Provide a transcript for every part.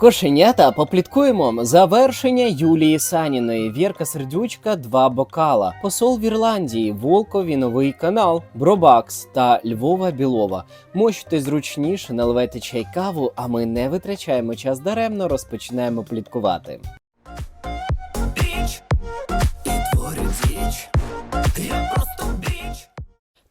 Кошенята попліткуємо завершення Юлії Саніної. Вірка Сердючка, два бокала. Посол в Ірландії, Волкові новий канал, Бробакс та Львова Білова. Мощте зручніше, наливайте чай каву, а ми не витрачаємо час даремно, розпочинаємо пліткувати. Біч і творю діч. Я.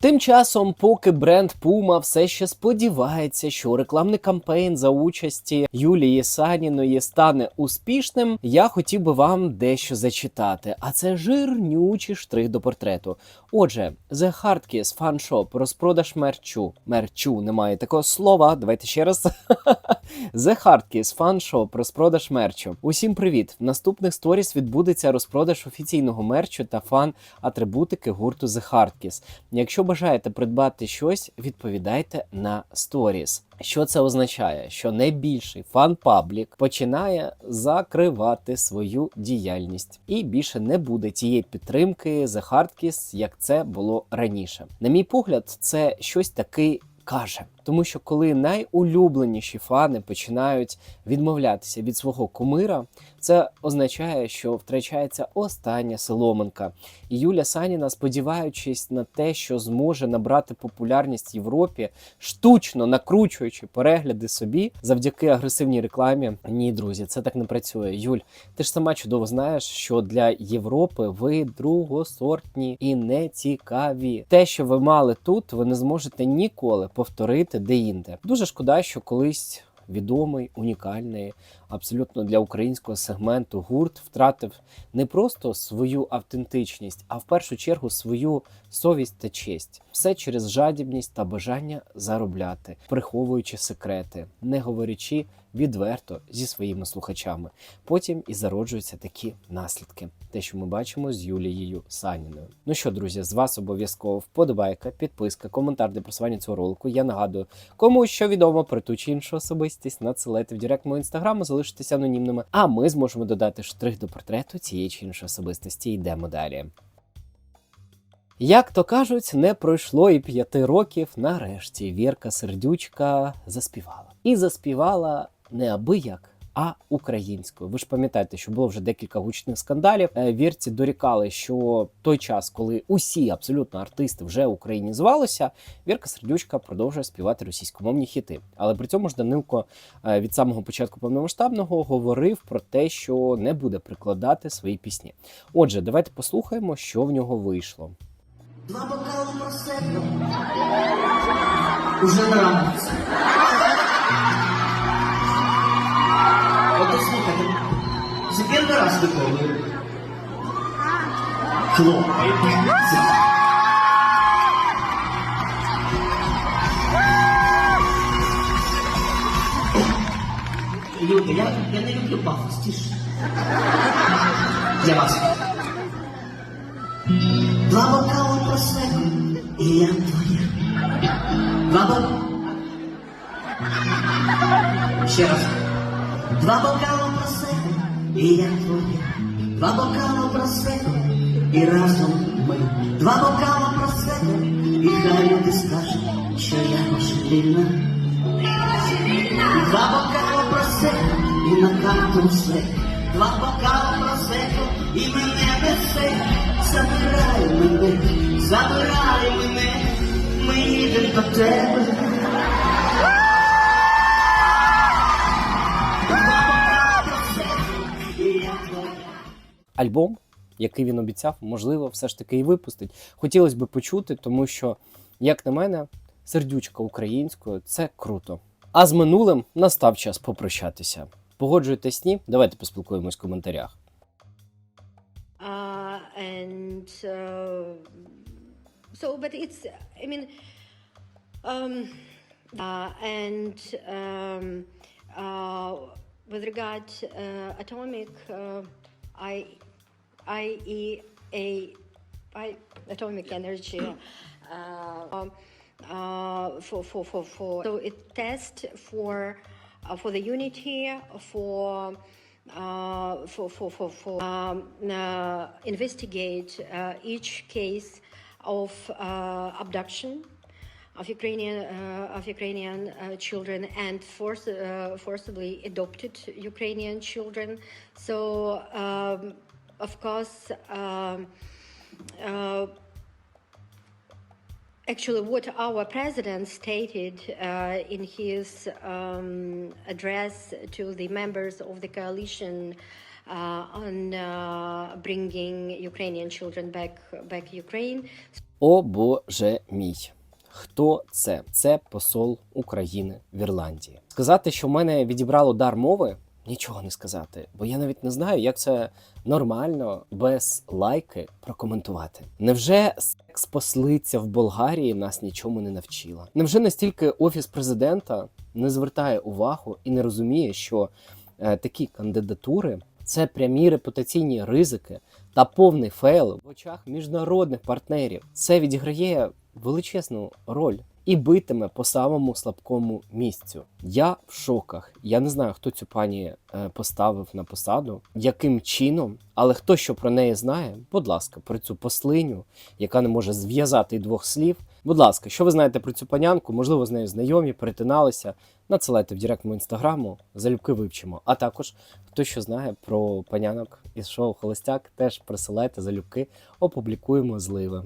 Тим часом, поки бренд Puma все ще сподівається, що рекламний кампейн за участі Юлії Саніної стане успішним, я хотів би вам дещо зачитати. А це жирнючий штрих до портрету. Отже, The Hardkiss Fan Shop, розпродаж мерчу. Мерчу немає такого слова. Давайте ще раз. The Hardkiss Fan Shop, розпродаж мерчу. Усім привіт! В наступних сторіс відбудеться розпродаж офіційного мерчу та фан-атрибутики гурту The Hardkiss. Якщо бажаєте придбати щось, відповідайте на сторіс. Що це означає? Що найбільший фан-паблік починає закривати свою діяльність, і більше не буде тієї підтримки за хардкіс, як це було раніше. На мій погляд, це щось таки каже. Тому що коли найулюбленіші фани починають відмовлятися від свого кумира, це означає, що втрачається остання соломинка. І Юля Саніна, сподіваючись на те, що зможе набрати популярність в Європі, штучно накручуючи перегляди собі завдяки агресивній рекламі. Ні, друзі, це так не працює. Юль, ти ж сама чудово знаєш, що для Європи ви другосортні і не цікаві. Те, що ви мали тут, ви не зможете ніколи повторити де-інде. Дуже шкода, що колись. Відомий, унікальний, абсолютно для українського сегменту гурт втратив не просто свою автентичність, а в першу чергу свою совість та честь. Все через жадібність та бажання заробляти, приховуючи секрети, не говорячи відверто зі своїми слухачами. Потім і зароджуються такі наслідки. Те, що ми бачимо з Юлією Саніною. Ну що, друзі, з вас обов'язково вподобайка, підписка, коментар для просування цього ролику. Я нагадую, кому що відомо про ту чи іншу особистість, надсилайте в директ мого інстаграму, залишитися анонімними. А ми зможемо додати штрих до портрету цієї чи іншої особистості. Йдемо далі. Як то кажуть, не пройшло і п'яти років. Нарешті Вірка Сердючка заспівала. І заспівала не абияк, а українською. Ви ж пам'ятаєте, що було вже декілька гучних скандалів. Е, Вірці дорікали, що той час, коли усі абсолютно артисти вже українізувалися, Вірка Сердючка продовжує співати російськомовні хіти. Але при цьому ж Данилко е, від самого початку повномасштабного говорив про те, що не буде прикладати свої пісні. Отже, давайте послухаємо, що в нього вийшло. Два бокала просеку уже нравится. Вот слухайте, це перший раз такое. Хлопайте. Люда, я, я не люблю пафос, тише. Для вас. Два бокала просеку, і я твоя. Два бокала. Ще раз. Два бокала просеку, і я твоя. Два бокала просеку, і разом ми. Два бокала просеку, і хай люди скажуть, що я божевільна. Два бокала просеку, і на карту все. Два бокала просеку, і мене несе. Забирай мене, забирай мене, ми їдемо до тебе. Альбом, який він обіцяв, можливо, все ж таки і випустить. Хотілося б почути, тому що, як на мене, сердючка українською це круто. А з минулим настав час попрощатися. Погоджуєтесь ні? Давайте поспілкуємось в коментарях. uh, and uh, so but it's i mean um, uh, and um, uh, with regard uh, atomic uh, i i e a. I atomic energy uh, um, uh, for, for, for, for so it test for uh, for the unity for uh, for for for, for um, uh, investigate uh, each case of uh, abduction of Ukrainian uh, of Ukrainian uh, children and force, uh, forcibly adopted Ukrainian children. So, um, of course, um, uh, actually, what our president stated uh, in his um, address to the members of the coalition uh, on uh, bringing Ukrainian children back back Ukraine. О Боже мій. Хто це? Це посол України в Ірландії. Сказати, що в мене відібрало дар мови, нічого не сказати, бо я навіть не знаю, як це нормально без лайки прокоментувати. Невже секс-послиця в Болгарії нас нічому не навчила? Невже настільки офіс президента не звертає увагу і не розуміє, що е, такі кандидатури це прямі репутаційні ризики та повний фейл в очах міжнародних партнерів. Це відіграє величезну роль і битиме по самому слабкому місцю. Я в шоках. Я не знаю, хто цю пані е, поставив на посаду, яким чином, але хто що про неї знає, будь ласка, про цю послиню, яка не може зв'язати й двох слів. Будь ласка, що ви знаєте про цю панянку? Можливо, з нею знайомі, перетиналися. Надсилайте в директ мого інстаграму, залюбки вивчимо. А також хто що знає про панянок із шоу Холостяк, теж присилайте залюбки, опублікуємо зливи.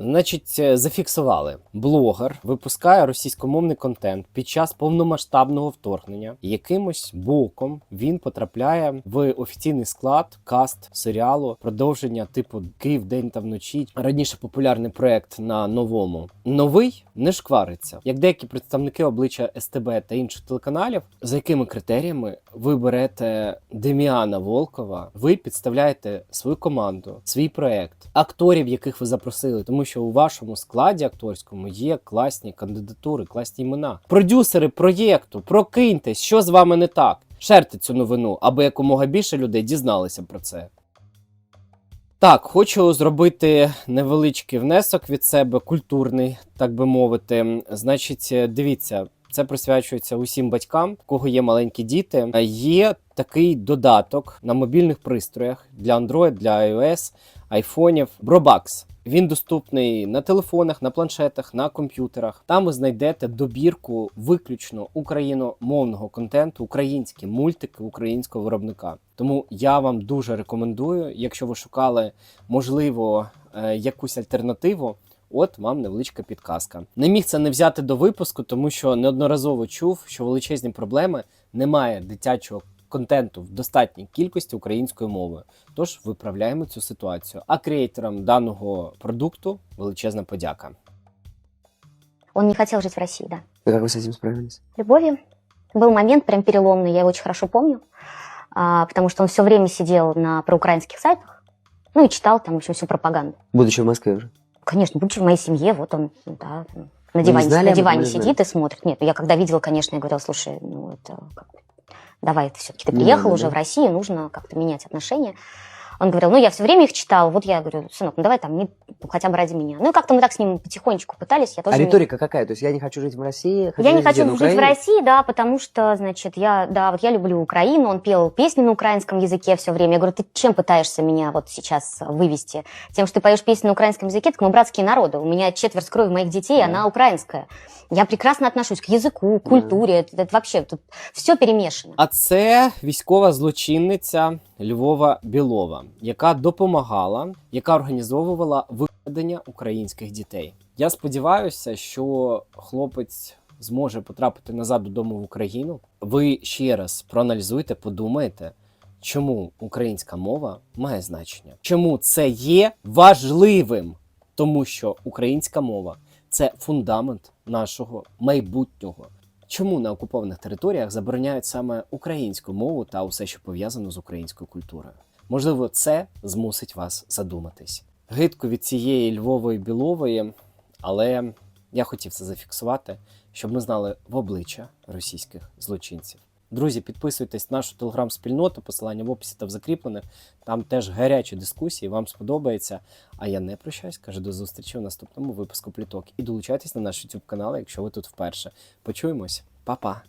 Значить, е, зафіксували. Блогер випускає російськомовний контент під час повномасштабного вторгнення. Якимось боком він потрапляє в офіційний склад каст серіалу продовження типу Київ день та вночі. Раніше популярний проект на новому. Новий не шквариться, як деякі представники обличчя СТБ та інших телеканалів. За якими критеріями ви берете Деміана Волкова? Ви підставляєте свою команду, свій проект, акторів, яких ви запросили, тому що у вашому складі акторському є класні кандидатури, класні імена. Продюсери проєкту, прокиньтесь, що з вами не так. Шерте цю новину, аби якомога більше людей дізналися про це. Так, хочу зробити невеличкий внесок від себе, культурний, так би мовити. Значить, дивіться, це присвячується усім батькам, в кого є маленькі діти. Є такий додаток на мобільних пристроях для Android, для iOS, айфонів Brobucks. Він доступний на телефонах, на планшетах, на комп'ютерах. Там ви знайдете добірку виключно україномовного контенту, українські мультики українського виробника. Тому я вам дуже рекомендую, якщо ви шукали можливо е, якусь альтернативу. От вам невеличка підказка. Не міг це не взяти до випуску, тому що неодноразово чув, що величезні проблеми немає дитячого контенту в достатній кількості українською мовою. Тож виправляємо цю ситуацію. А креаторам даного продукту величезна подяка. Он не хотел жить в России, да. И как вы с этим справились? Любови. Был момент прям переломный, я его очень хорошо помню, а, потому что он все время сидел на проукраинских сайтах, ну и читал там, в общем, всю пропаганду. Будучи в Москве уже. Конечно, будучи в моей семье, вот он, да, на не диване, знали на об этом диване или знали? сидит и смотрит. Нет, я когда видела, конечно, я говорила, слушай, ну это как бы, давай, все-таки ты приехал надо, уже да? в Россию, нужно как-то менять отношения. Он говорил, ну я все время их читал, вот я говорю, сынок, ну давай там, не, хотя бы ради меня. Ну и как-то мы так с ним потихонечку пытались, я тоже... А не- риторика какая? То есть я не хочу жить в России, хочу Я не жить хочу где, на жить в Украине? России, да, потому что, значит, я, да, вот я люблю Украину, он пел песни на украинском языке все время. Я говорю, ты чем пытаешься меня вот сейчас вывести? Тем, что ты поешь песни на украинском языке, так мы братские народы. У меня четверть крови моих детей, Да. она украинская. Я прекрасно отношусь к языку, к Да. культуре. Это, это вообще тут все перемешано. А це військова злочинниця Львова Білова, яка допомагала, яка організовувала викрадення українських дітей. Я сподіваюся, що хлопець зможе потрапити назад додому в Україну. Ви ще раз проаналізуйте, подумайте, чому українська мова має значення, чому це є важливим, тому що українська мова це фундамент нашого майбутнього. Чому на окупованих територіях забороняють саме українську мову та усе, що пов'язано з українською культурою? Можливо, це змусить вас задуматись. Гидко від цієї Львової білової, але я хотів це зафіксувати, щоб ми знали в обличчя російських злочинців. Друзі, підписуйтесь на нашу телеграм-спільноту, посилання в описі та в закріплених. Там теж гарячі дискусії, вам сподобається. А я не прощаюсь, кажу до зустрічі в наступному випуску пліток. І долучайтесь на наш YouTube канал, якщо ви тут вперше. Почуємось, Па-па!